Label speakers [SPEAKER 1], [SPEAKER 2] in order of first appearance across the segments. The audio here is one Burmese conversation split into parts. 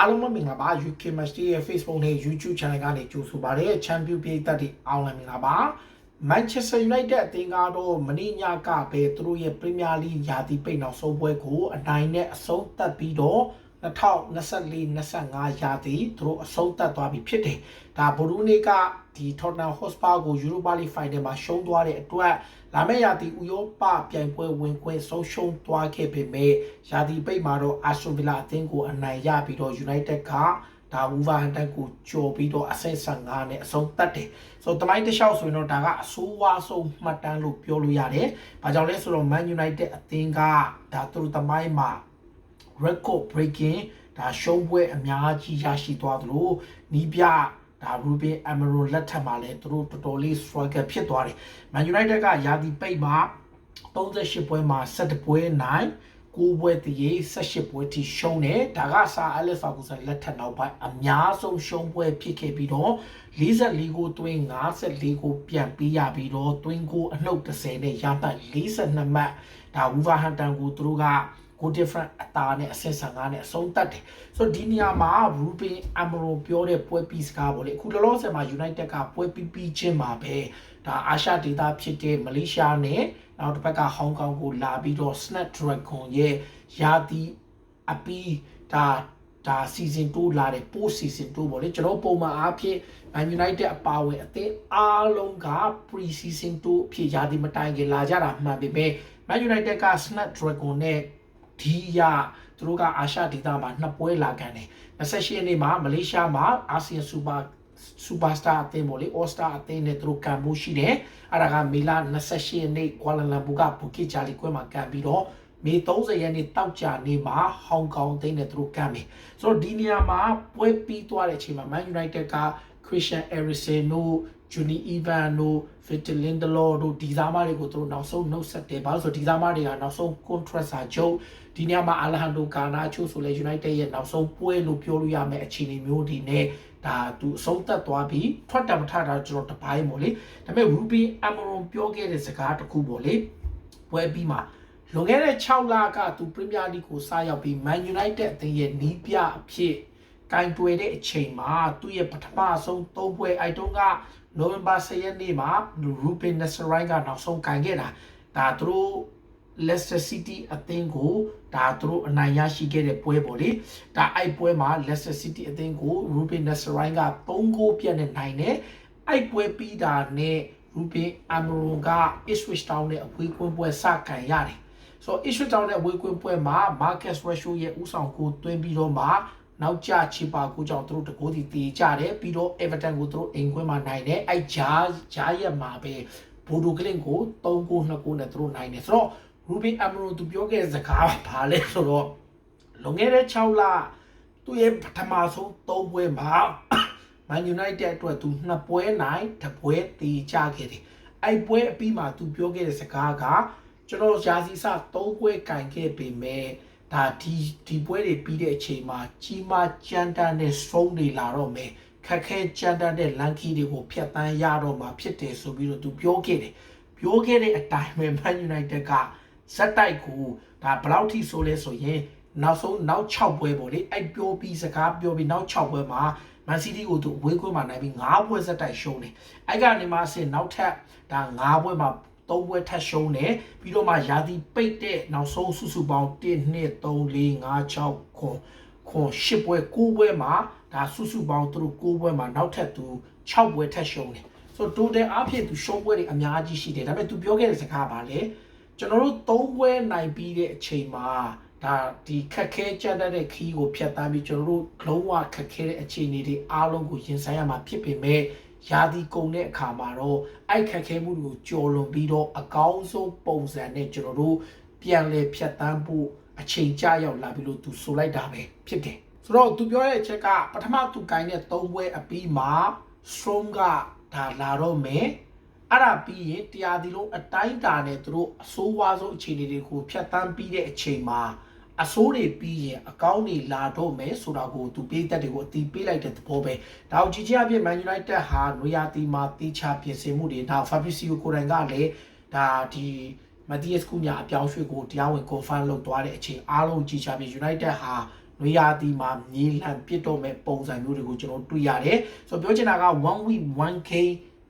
[SPEAKER 1] အားလုံးပဲမင်္ဂလာပါ UK Match Day ရဲ့ Facebook နဲ့ YouTube Channel ကနေကြိုဆိုပါရစေ Champion ပြည်သက်တွေအားလုံးမင်္ဂလာပါ Manchester United အသင်းကတော့မနေ့ညကပဲသူတို့ရဲ့ Premier League ယာတီပိတ်နောက်ဆုံးပွဲကိုအနိုင်နဲ့အဆုံးသတ်ပြီးတော့ 2024-25ရာသီသူတို့အဆုံးသတ်သွားပြီဖြစ်တယ်။ဒါဘရူနီကဒီ Tottenham Hotspur ကို Europa League Final မှာရှုံးသွားတဲ့အတွက်လာမယ့်ရာသီဥရောပပြိုင်ပွဲဝင်ခွင့်ဆုံးရှုံးသွားခဲ့ပေမဲ့ရာသီပိတ်မှာတော့ Aston Villa အသင်းကိုအနိုင်ရပြီးတော့ United ကဒါဝူဗာဟန်တန်ကိုကြော်ပြီးတော့အဆင့်15နဲ့အဆုံးသတ်တယ်။ဆိုတော့တမိုင်းတစ်လျှောက်ဆိုရင်တော့ဒါကအဆိုးဝါးဆုံးမှတ်တမ်းလို့ပြောလို့ရတယ်။ဘာကြောင့်လဲဆိုတော့ Man United အသင်းကဒါသူတို့တမိုင်းမှာ record breaking ဒါရှုံးပွဲအများကြီးရရှိသွားသလိုနီးပြဒါ Ruben Amaro လက်ထက်မှာလည်းသူတို့တော်တော်လေး struggle ဖြစ်သွားတယ်။ Man United ကယာတီပိတ်မှာ38ပွဲမှာ17ပွဲနိုင်9ပွဲတည်18ပွဲထိရှုံးတယ်ဒါကစာ Alex Ferguson လက်ထက်နောက်ပိုင်းအများဆုံးရှုံးပွဲဖြစ်ခဲ့ပြီးတော့44ကိုတွင်း54ကိုပြန်ပေးရပြီးတော့တွင်းကိုအနှုတ်30နဲ့ရပတ်42မှတ်ဒါ Wolverhampton ကိုသူတို့က ကို different အတာနဲ့အဆင့်15နဲ့အဆုံးသတ်တယ်ဆိုတော့ဒီနေရာမှာ Ruben Amaro ပြောတဲ့ပွဲပြီးစကားပေါ့လေအခုလောလောဆယ်မှာ United ကပွဲပြီးပြီးချင်းမှာပဲဒါအာရှဒေသဖြစ်တဲ့မလေးရှားနဲ့နောက်တစ်ဖက်ကဟောင်ကောင်ကိုလာပြီးတော့ Snapdragon ရဲ့ယာတီအပီးဒါဒါ season 2လာတဲ့ post season 2ပေါ့လေကျွန်တော်ပုံမှန်အားဖြင့် Man United အပါဝင်အသင်းအားလုံးက pre season 2အဖြစ်ယာတီမတိုင်ခင်လာကြတာမှန်ပေမဲ့ Man United က Snapdragon နဲ့ ဒီရသူတို့ကအာရှဒေသမှာနှစ်ပွဲလာခံတယ်28ရက်နေ့မှာမလေးရှားမှာအာဆီယံစူပါစူပါစတာအသင်းပေါ့လေအော်စတာအသင်းနဲ့သူတို့ကန်ဖို့ရှိတယ်အဲ့ဒါကမေလ28ရက်နေ့ကွာလာလမ်ပူကဘူကစ်ဂျာလီကွဲမှာကန်ပြီးတော့မေ30ရက်နေ့တောက်ကြနေ့မှာဟောင်ကောင်အသင်းနဲ့သူတို့ကန်မယ်ဆိုတော့ဒီနေရာမှာပွဲပြီးသွားတဲ့အချိန်မှာ Man United က Christian Eriksen တို့ Juni Ivan တို့ Victor Lindelof တို့ဒီသားမတွေကိုသူတို့နောက်ဆုံးနှုတ်ဆက်တယ်ဘာလို့ဆိုဒီသားမတွေကနောက်ဆုံး contract စာချုပ်ဒီနေရာမှာ Alejandro Garnacho ဆိုလဲ United ရဲ့နောက်ဆုံးပွဲလို့ပြောလို့ရမယ့်အခြေအနေမျိုးဒီနဲ့ဒါသူအဆုံးသက်သွားပြီးထွက်တယ်မထတာကျွန်တော်တပိုင်းပေါ့လေဒါပေမဲ့ Ruby Amorim ပြောခဲ့တဲ့စကားတစ်ခုပေါ့လေပွဲပြီးမှာလွန်ခဲ့တဲ့6လကသူ Premier League ကိုစရောက်ပြီး Man United အသင်းရဲ့နီးပြအဖြစ် ကင်တွယ်တဲ့အချိန်မှာသူ့ရဲ့ပထမဆုံး၃ပွဲအိုက်တုံးကနိုဝင်ဘာ10ရက်နေ့မှာ Ruben Nesterine ကနောက်ဆုံးကင်ခဲ့တာဒါသူတို့ Leicester City အသင်းကိုဒါသူတို့အနိုင်ရရှိခဲ့တဲ့ပွဲပေါ့လေဒါအဲ့ပွဲမှာ Leicester City အသင်းကို Ruben Nesterine က3ဂိုးပြတ်နဲ့နိုင်တယ်အဲ့ပွဲပြီးတာနဲ့ Ruben Amorim က Ipswich Town နဲ့အဝေးကွင်းပွဲစကန်ရတယ်ဆိုတော့ Ipswich Town နဲ့အဝေးကွင်းပွဲမှာ Marcus Rashford ရဲ့ဥဆောင်ကိုတွင်းပြီးတော့မှ နောက်ကျချီပါကိုကြောင့်သူတို့တကိုးစီတေးကြတယ်ပြီးတော့ Everton ကိုသူတို့အိမ်ခွင်းမှာနိုင်တယ်အဲ့ဂျာဂျာရက်မှာပဲဘိုဒိုကလင်ကို3ဂိုး2ဂိုးနဲ့သူတို့နိုင်တယ်ဆိုတော့ Ruben Amaro သူပြောခဲ့တဲ့စကားဘာလဲဆိုတော့လွန်ခဲ့တဲ့6လသူရဲ့ပထမဆုံး3ပွဲမှာ Man United အတွက်သူနှစ်ပွဲနိုင်တစ်ပွဲတီးကြခဲ့တယ်။အဲ့ပွဲအပြီးမှာသူပြောခဲ့တဲ့စကားကကျွန်တော်ရာစီစ3ပွဲကင်ခဲ့ပေမဲ့ ဒါဒီဒီပွဲတွေပြီးတဲ့အချိန်မှာကြီးမားကြမ်းတမ်းတဲ့ strong တွေလာတော့မယ်ခက်ခဲကြမ်းတမ်းတဲ့ lanky တွေကိုဖျက်ဆီးရတော့မှာဖြစ်တယ်ဆိုပြီးတော့သူပြောခဲ့တယ်။ပြောခဲ့တဲ့အတိုင်းပဲ Man United ကဇက်တိုက်ကိုဒါဘယ်လောက်ထိဆိုလဲဆိုရင်နောက်ဆုံးနောက်6ပွဲပေါ့လေအဲ့ပြောပြီးစကားပြောပြီးနောက်6ပွဲမှာမန်စီးတီးကိုသူအဝေးကွင်းမှာနိုင်ပြီး9ပွဲဇက်တိုက်ရှုံးတယ်အဲ့ကနေမှဆင်နောက်ထပ်ဒါ9ပွဲမှာ 3ပွဲထပ်ရှုံးတယ်ပြီးတော့မှယာတီပိတ်တဲ့နောက်ဆုံးစုစုပေါင်း1 2 3 4 5 6ခွန်ခွန်10ပွဲ9ပွဲမှာဒါစုစုပေါင်းသူတို့9ပွဲမှာနောက်ထပ်သူ6ပွဲထပ်ရှုံးတယ်ဆိုတော့ total အဖြစ်သူရှုံးပွဲတွေအများကြီးရှိတယ်ဒါပေမဲ့သူပြောခဲ့တဲ့စကားပါလေကျွန်တော်တို့သုံးပွဲနိုင်ပြီးတဲ့အချိန်မှာဒါဒီခက်ခဲကြမ်းတဲ့ခီးကိုဖျက်ဆီးပြီးကျွန်တော်တို့လုံးဝခက်ခဲတဲ့အခြေအနေတွေအားလုံးကိုရင်ဆိုင်ရမှာဖြစ်ပေမဲ့ ယာဒီကုံတဲ့အခါမှာတော့အဲ့ခက်ခဲမှုတွေကိုကြော်လွန်ပြီးတော့အကောင်းဆုံးပုံစံနဲ့ကျွန်တော်တို့ပြန်လဲဖျက်ဆီးဖို့အချိန်ကြာရောက်လာပြီလို့သူဆိုလိုက်တာပဲဖြစ်တယ်ဆိုတော့သူပြောတဲ့အချက်ကပထမသူကိုင်းတဲ့၃ပွဲအပြီးမှာ strong ကဒါလာတော့မယ်အဲ့ဒါပြီးရင်တရားဒီလုံးအတိုင်းတာနဲ့သူတို့အဆိုးဝါးဆုံးအခြေအနေတွေကိုဖျက်ဆီးပြီးတဲ့အချိန်မှာ အဆိုးတွေပြီးရင်အကောင်းတွေလာတော့မယ်ဆိုတာကိုသူပေးသက်တွေကိုအတီးပေးလိုက်တဲ့သဘောပဲဒါကိုကြည့်ချင်းအဖြစ် Man United ဟာနွေရာသီမှာတေချာပြင်ဆင်မှုတွေနောက် Fabrizio ကိုယ်တိုင်ကလည်းဒါဒီမတီးယက်စကူညာအပြောင်းရွှေ့ကိုတရားဝင် confirm လုပ်သွားတဲ့အချိန်အားလုံးကြည့်ချပြီး United ဟာနွေရာသီမှာမြေလံပစ်တော့မဲ့ပုံစံမျိုးတွေကိုကျွန်တော်တွေ့ရတယ်ဆိုတော့ပြောချင်တာက1 week 1k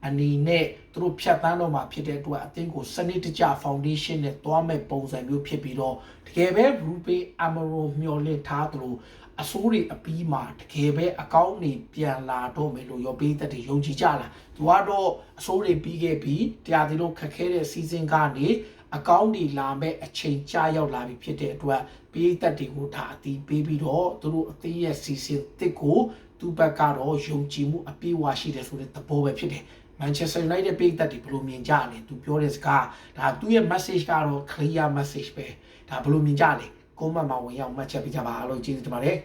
[SPEAKER 1] အနေနဲ့သူတို့ဖြတ်တန်းတော့မှာဖြစ်တဲ့အတွက်အသင်းကိုစနစ်တကျ foundation နဲ့တွားမဲ့ပုံစံမျိုးဖြစ်ပြီးတော့တကယ်ပဲ Rupe Amaro မျှော်လင့်ထားသလိုအစိုးရအပီးမှာတကယ်ပဲအကောင့်နေပြန်လာတော့မယ်လို့ရောပေးသက်တွေယုံကြည်ကြလားသူကတော့အစိုးရပြီးခဲ့ပြီးတရားသီလို့ခက်ခဲတဲ့ season ကနေအကောင့်တွေလာမဲ့အချိန်ကြာရောက်လာပြီဖြစ်တဲ့အတွက်ပေးသက်တွေကိုဒါအတီးပေးပြီးတော့သူတို့အသင်းရဲ့ season တစ်ကိုသူ့ဘက်ကတော့ယုံကြည်မှုအပြည့်အဝရှိတယ်ဆိုတဲ့သဘောပဲဖြစ်တယ် Manchester United ပိတ်သက်တွေဘယ်လိုမြင်ကြလဲသူပြောတဲ့စကားဒါသူ့ရဲ့ message ကတော့ clear message ပဲဒါဘယ်လိုမြင်ကြလဲကိုမမှာဝင်ရောက်မှတ်ချက်ပေးကြပါအားလုံးကျေးဇူးတင်ပါတယ်